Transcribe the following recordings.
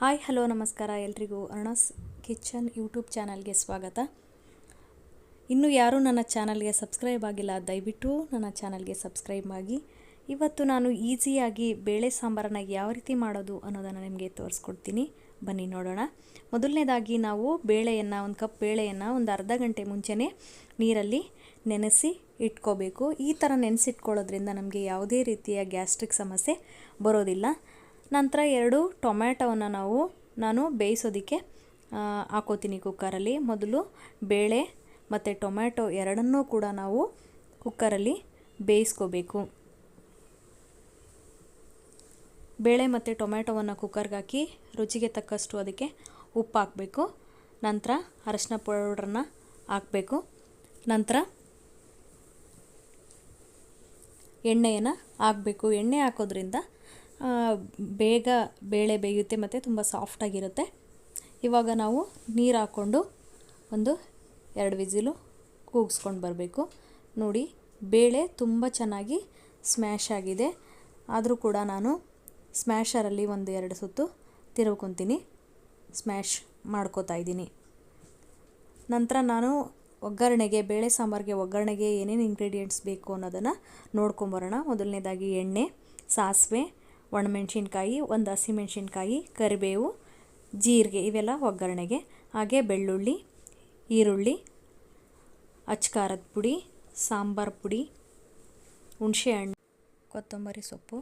Hi, hello, ನಮಸ್ಕಾರ. ಎಲ್ರಿಗೂ ಅರುಣಾಸ್ kitchen YouTube ಚಾನಲ್ಗೆ ಸ್ವಾಗತ. ಇನ್ನು ಯಾರೂ ನನ್ನ ಚಾನಲ್ಗೆ ಸಬ್ಸ್ಕ್ರೈಬ್ ಆಗಿಲ್ಲ, ದಯವಿಟ್ಟು ನನ್ನ ಚಾನಲ್ಗೆ ಸಬ್ಸ್ಕ್ರೈಬ್ ಆಗಿ. ಇವತ್ತು ನಾನು ಈಸಿಯಾಗಿ ಬೇಳೆ ಸಾಂಬಾರನ್ನ ಯಾವ ರೀತಿ ಮಾಡೋದು ಅನ್ನೋದನ್ನು ನಿಮಗೆ ತೋರಿಸ್ಕೊಡ್ತೀನಿ. ಬನ್ನಿ ನೋಡೋಣ. ಮೊದಲನೇದಾಗಿ ನಾವು ಬೇಳೆಯನ್ನು, ಒಂದು ಕಪ್ ಬೇಳೆಯನ್ನು ಒಂದು ಅರ್ಧ ಗಂಟೆ ಮುಂಚೆನೇ ನೀರಲ್ಲಿ ನೆನೆಸಿ ಇಟ್ಕೋಬೇಕು. ಈ ಥರ ನೆನೆಸಿಟ್ಕೊಳ್ಳೋದ್ರಿಂದ ನಮಗೆ ಯಾವುದೇ ರೀತಿಯ ಗ್ಯಾಸ್ಟ್ರಿಕ್ ಸಮಸ್ಯೆ ಬರೋದಿಲ್ಲ. ನಂತರ ಎರಡು ಟೊಮ್ಯಾಟೋವನ್ನು ನಾವು, ನಾನು ಬೇಯಿಸೋದಕ್ಕೆ ಹಾಕೋತೀನಿ ಕುಕ್ಕರಲ್ಲಿ. ಮೊದಲು ಬೇಳೆ ಮತ್ತು ಟೊಮ್ಯಾಟೊ ಎರಡನ್ನೂ ಕೂಡ ನಾವು ಕುಕ್ಕರಲ್ಲಿ ಬೇಯಿಸ್ಕೋಬೇಕು. ಬೇಳೆ ಮತ್ತು ಟೊಮ್ಯಾಟೊವನ್ನು ಕುಕ್ಕರ್ಗೆ ಹಾಕಿ ರುಚಿಗೆ ತಕ್ಕಷ್ಟು ಅದಕ್ಕೆ ಉಪ್ಪು ಹಾಕಬೇಕು. ನಂತರ ಅರಶಿನ ಪೌಡ್ರನ್ನ ಹಾಕಬೇಕು. ನಂತರ ಎಣ್ಣೆಯನ್ನು ಹಾಕಬೇಕು. ಎಣ್ಣೆ ಹಾಕೋದ್ರಿಂದ ಬೇಗ ಬೇಳೆ ಬೇಯುತ್ತೆ ಮತ್ತು ತುಂಬ ಸಾಫ್ಟಾಗಿರುತ್ತೆ ಇವಾಗ ನಾವು ನೀರು ಹಾಕ್ಕೊಂಡು ಒಂದು ಎರಡು ವಿಸಿಲು ಕೂಗಿಸ್ಕೊಂಡು ಬರಬೇಕು. ನೋಡಿ, ಬೇಳೆ ತುಂಬ ಚೆನ್ನಾಗಿ ಸ್ಮ್ಯಾಶ್ ಆಗಿದೆ. ಆದರೂ ಕೂಡ ನಾನು ಸ್ಮ್ಯಾಶರಲ್ಲಿ ಒಂದು ಎರಡು ಸುತ್ತು ತಿರುವ್ಕೊತೀನಿ. ಸ್ಮ್ಯಾಶ್ ಮಾಡ್ಕೋತಾ ಇದ್ದೀನಿ. ನಂತರ ನಾನು ಒಗ್ಗರಣೆಗೆ, ಬೇಳೆ ಸಾಂಬಾರಿಗೆ ಒಗ್ಗರಣೆಗೆ ಏನೇನು ಇಂಗ್ರೀಡಿಯೆಂಟ್ಸ್ ಬೇಕು ಅನ್ನೋದನ್ನು ನೋಡ್ಕೊಂಬರೋಣ ಮೊದಲನೇದಾಗಿ ಎಣ್ಣೆ, ಸಾಸಿವೆ ಒಣಮೆಣ್ಸಿನ್ಕಾಯಿ, ಒಂದು ಹಸಿಮೆಣ್ಸಿನ್ಕಾಯಿ, ಕರಿಬೇವು, ಜೀರಿಗೆ ಇವೆಲ್ಲ ಒಗ್ಗರಣೆಗೆ. ಹಾಗೆ ಬೆಳ್ಳುಳ್ಳಿ, ಈರುಳ್ಳಿ, ಅಚ್ಕಾರದ ಪುಡಿ, ಸಾಂಬಾರು ಪುಡಿ ಹುಣಸೆಹಣ್ಣು ಕೊತ್ತಂಬರಿ ಸೊಪ್ಪು.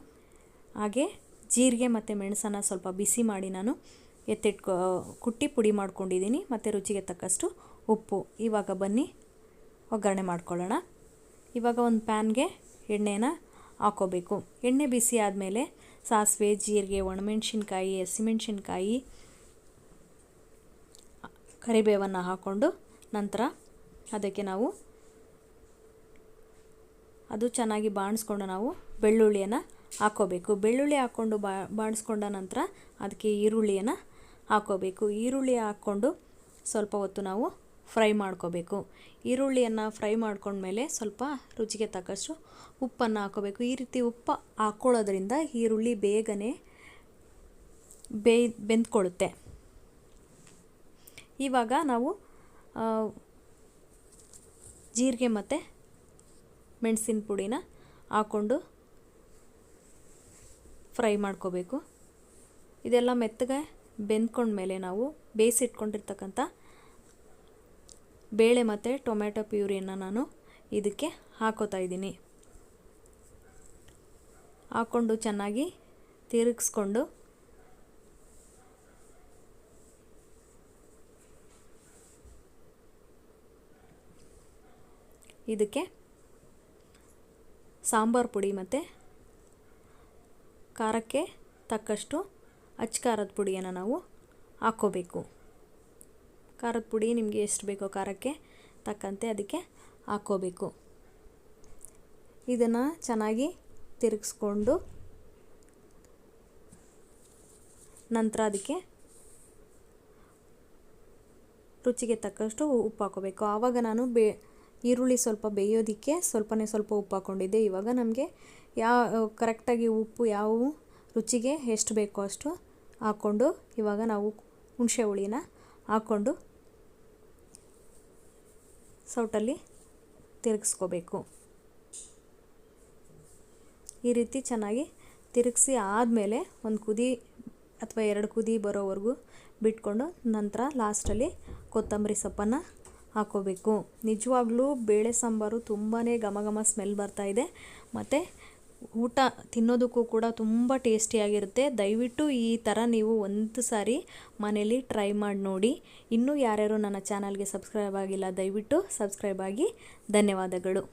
ಹಾಗೆ ಜೀರಿಗೆ ಮತ್ತು ಮೆಣಸನ್ನು ಸ್ವಲ್ಪ ಬಿಸಿ ಮಾಡಿ ನಾನು ಎತ್ತಿಟ್ಕೊ, ಕುಟ್ಟಿ ಪುಡಿ ಮಾಡ್ಕೊಂಡಿದ್ದೀನಿ. ಮತ್ತು ರುಚಿಗೆ ತಕ್ಕಷ್ಟು ಉಪ್ಪು. ಇವಾಗ ಬನ್ನಿ, ಒಗ್ಗರಣೆ ಮಾಡ್ಕೊಳ್ಳೋಣ. ಇವಾಗ ಒಂದು ಪ್ಯಾನ್ಗೆ ಎಣ್ಣೆನ ಹಾಕೋಬೇಕು. ಎಣ್ಣೆ ಬಿಸಿ ಆದಮೇಲೆ ಸಾಸಿವೆ, ಜೀರಿಗೆ, ಒಣಮೆಣ್ಸಿನ್ಕಾಯಿ, ಹಸಿಮೆಣ್ಸಿನ್ಕಾಯಿ, ಕರಿಬೇವನ್ನು ಹಾಕ್ಕೊಂಡು ನಂತರ ಅದಕ್ಕೆ ನಾವು ಅದು ಚೆನ್ನಾಗಿ ಬಾಣಿಸ್ಕೊಂಡು ನಾವು ಬೆಳ್ಳುಳ್ಳಿಯನ್ನು ಹಾಕೋಬೇಕು. ಬೆಳ್ಳುಳ್ಳಿ ಹಾಕ್ಕೊಂಡು ಬಾ, ಬಾಣಿಸ್ಕೊಂಡ ನಂತರ ಅದಕ್ಕೆ ಈರುಳ್ಳಿಯನ್ನು ಹಾಕೋಬೇಕು. ಈರುಳ್ಳಿ ಹಾಕ್ಕೊಂಡು ಸ್ವಲ್ಪ ಹೊತ್ತು ನಾವು ಫ್ರೈ ಮಾಡ್ಕೋಬೇಕು. ಈರುಳ್ಳಿಯನ್ನು ಫ್ರೈ ಮಾಡ್ಕೊಂಡ್ಮೇಲೆ ಸ್ವಲ್ಪ ರುಚಿಗೆ ತಕ್ಕಷ್ಟು ಉಪ್ಪನ್ನು ಹಾಕೋಬೇಕು. ಈ ರೀತಿ ಉಪ್ಪು ಹಾಕ್ಕೊಳ್ಳೋದ್ರಿಂದ ಈರುಳ್ಳಿ ಬೇಗನೆ ಬೇಯ್ ಬೆಂದ್ಕೊಳ್ಳುತ್ತೆ. ಇವಾಗ ನಾವು ಜೀರಿಗೆ ಮತ್ತು ಮೆಣಸಿನ ಪುಡಿನ ಹಾಕ್ಕೊಂಡು ಫ್ರೈ ಮಾಡ್ಕೋಬೇಕು. ಇದೆಲ್ಲ ಮೆತ್ತಗೆ ಬೆಂದ್ಕೊಂಡ್ಮೇಲೆ ನಾವು ಬೇಯಿಸಿಟ್ಕೊಂಡಿರ್ತಕ್ಕಂಥ ಬೇಳೆ ಮತ್ತು ಟೊಮೆಟೊ ಪ್ಯೂರಿಯನ್ನು ನಾನು ಇದಕ್ಕೆ ಹಾಕೋತಾ ಇದ್ದೀನಿ. ಹಾಕ್ಕೊಂಡು ಚೆನ್ನಾಗಿ ತಿರುಗಿಸ್ಕೊಂಡು ಇದಕ್ಕೆ ಸಾಂಬಾರು ಪುಡಿ ಮತ್ತು ಖಾರಕ್ಕೆ ತಕ್ಕಷ್ಟು ಅಚ್ಚ ಖಾರದ ಪುಡಿಯನ್ನು ನಾವು ಹಾಕ್ಕೋಬೇಕು ಖಾರದ ಪುಡಿ ನಿಮಗೆ ಎಷ್ಟು ಬೇಕೋ ಖಾರಕ್ಕೆ ತಕ್ಕಂತೆ ಅದಕ್ಕೆ ಹಾಕ್ಕೋಬೇಕು. ಇದನ್ನು ಚೆನ್ನಾಗಿ ತಿರುಗಿಸ್ಕೊಂಡು ನಂತರ ಅದಕ್ಕೆ ರುಚಿಗೆ ತಕ್ಕಷ್ಟು ಉಪ್ಪು ಹಾಕೋಬೇಕು ಆವಾಗ ನಾನು ಬೇ, ಈರುಳ್ಳಿ ಸ್ವಲ್ಪ ಬೇಯೋದಕ್ಕೆ ಸ್ವಲ್ಪನೇ ಸ್ವಲ್ಪ ಉಪ್ಪು ಹಾಕ್ಕೊಂಡಿದ್ದೆ. ಇವಾಗ ನಮಗೆ ಯಾವ, ಕರೆಕ್ಟಾಗಿ ಉಪ್ಪು ಯಾವ ರುಚಿಗೆ ಎಷ್ಟು ಬೇಕೋ ಅಷ್ಟು ಹಾಕ್ಕೊಂಡು ಇವಾಗ ನಾವು ಹುಣಸೆ ಹುಳಿನ ಹಾಕ್ಕೊಂಡು ಸೌಟಲ್ಲಿ ತಿರುಗಿಸ್ಕೋಬೇಕು. ಈ ರೀತಿ ಚೆನ್ನಾಗಿ ತಿರುಗಿಸಿ ಆದಮೇಲೆ ಒಂದು ಕುದಿ ಅಥವಾ ಎರಡು ಕುದಿ ಬರೋವರೆಗೂ ಬಿಟ್ಕೊಂಡು ನಂತರ ಲಾಸ್ಟಲ್ಲಿ ಕೊತ್ತಂಬರಿ ಸೊಪ್ಪನ್ನು ಹಾಕೋಬೇಕು. ನಿಜವಾಗ್ಲೂ ಬೇಳೆ ಸಾಂಬಾರು ತುಂಬಾ ಘಮ ಘಮ ಸ್ಮೆಲ್ ಬರ್ತಾಯಿದೆ ಮತ್ತು ಊಟ ತಿನ್ನೋದಕ್ಕೂ ಕೂಡ ತುಂಬ ಟೇಸ್ಟಿಯಾಗಿರುತ್ತೆ. ದಯವಿಟ್ಟು ಈ ಥರ ನೀವು ಒಂದು ಸಾರಿ ಮನೇಲಿ ಟ್ರೈ ಮಾಡಿ ನೋಡಿ. ಇನ್ನೂ ಯಾರ್ಯಾರು ನನ್ನ ಚಾನಲ್ಗೆ ಸಬ್ಸ್ಕ್ರೈಬ್ ಆಗಿಲ್ಲ, ದಯವಿಟ್ಟು ಸಬ್ಸ್ಕ್ರೈಬ್ ಆಗಿ. ಧನ್ಯವಾದಗಳು.